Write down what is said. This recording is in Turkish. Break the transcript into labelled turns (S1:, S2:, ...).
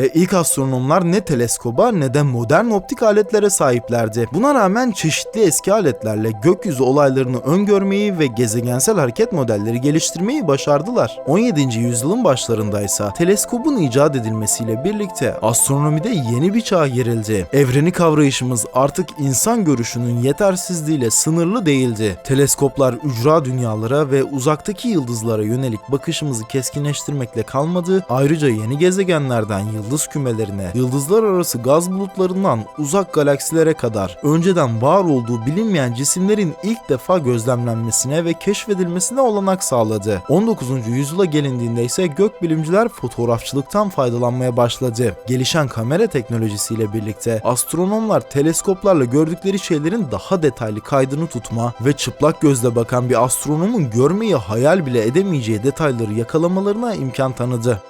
S1: E, ilk astronomlar ne teleskoba ne de modern optik aletlere sahiplerdi. Buna rağmen çeşitli eski aletlerle gökyüzü olaylarını öngörmeyi ve gezegensel hareket modelleri geliştirmeyi başardılar. 17. yüzyılın başlarındaysa teleskobun icat edilmesiyle birlikte astronomide yeni bir çağ girildi. Evreni kavrayışımız artık insan görüşünün yetersizliğiyle sınırlı değildi. Teleskoplar ücra dünyalara ve uzaktaki yıldızlara yönelik bakışımızı keskinleştirmekle kalmadı, ayrıca yeni gezegenlerden yıldız kümelerine, yıldızlar arası gaz bulutlarından uzak galaksilere kadar önceden var olduğu bilinmeyen cisimlerin ilk defa gözlemlenmesine ve keşfedilmesine olanak sağladı. 19. yüzyıla gelindiğinde ise gökbilimciler fotoğrafçılıktan faydalanmaya başladı. Gelişen kamera teknolojisiyle birlikte astronomlar teleskoplarla gördükleri şeylerin daha detaylı kaydını tutma ve çıplak gözle bakan bir astronomun görmeyi hayal bile edemeyeceği detayları yakalamalarına imkan tanıdı.